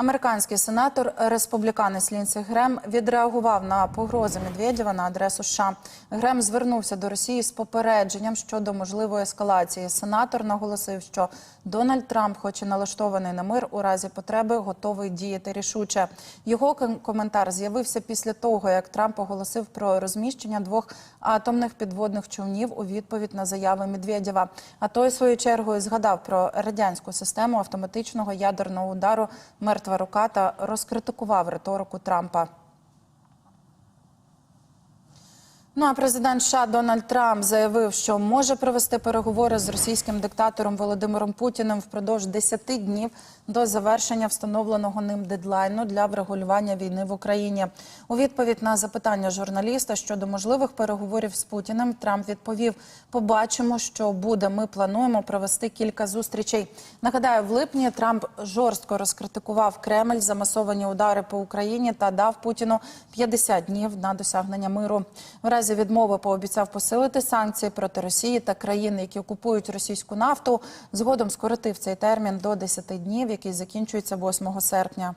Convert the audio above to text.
Американський сенатор республіканець Лінсі Грем відреагував на погрози Медведєва на адресу США. Грем звернувся до Росії з попередженням щодо можливої ескалації. Сенатор наголосив, що Дональд Трамп, хоч і налаштований на мир, у разі потреби готовий діяти рішуче. Його ком- коментар з'явився після того, як Трамп оголосив про розміщення двох атомних підводних човнів у відповідь на заяви Медведєва. А той свою чергою згадав про радянську систему автоматичного ядерного удару мертва рука та розкритикував риторику Трампа. Ну а президент США Дональд Трамп заявив, що може провести переговори з російським диктатором Володимиром Путіним впродовж 10 днів до завершення встановленого ним дедлайну для врегулювання війни в Україні. У відповідь на запитання журналіста щодо можливих переговорів з Путіним, Трамп відповів: побачимо, що буде. Ми плануємо провести кілька зустрічей. Нагадаю, в липні Трамп жорстко розкритикував Кремль за масовані удари по Україні та дав Путіну 50 днів на досягнення миру. Разі відмови пообіцяв посилити санкції проти Росії та країн, які окупують російську нафту. Згодом скоротив цей термін до 10 днів, який закінчується 8 серпня.